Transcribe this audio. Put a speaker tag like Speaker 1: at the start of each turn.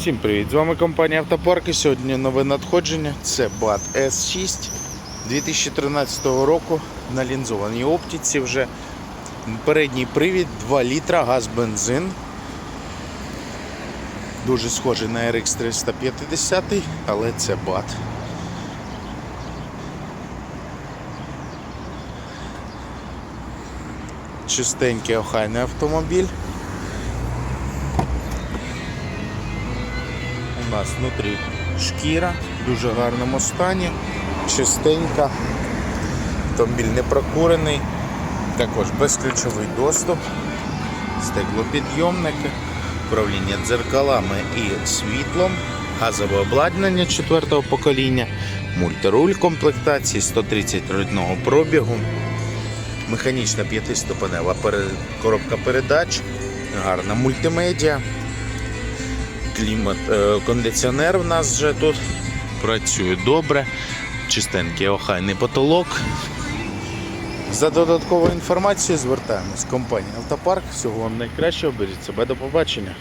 Speaker 1: Всім привіт! З вами компанія Автопарк і сьогодні нове надходження. Це BAT S6 2013 року на лінзованій оптиці вже. Передній привід 2 літра, газ бензин. Дуже схожий на RX 350, але це BAT. Чистенький охайний автомобіль. У нас внутрі шкіра в дуже гарному стані, чистенька, автомобіль не прокурений, також безключовий доступ, стеклопідйомники, управління дзеркалами і світлом, газове обладнання четвертого покоління, мультируль комплектації 130 рідного пробігу, механічна п'ятиступенева коробка передач, гарна мультимедіа клімат, е, кондиціонер в нас вже тут працює добре, чистенький охайний потолок. За додатковою інформацією звертаємось. Компанія Автопарк. Всього вам найкращого. Беріть себе до побачення.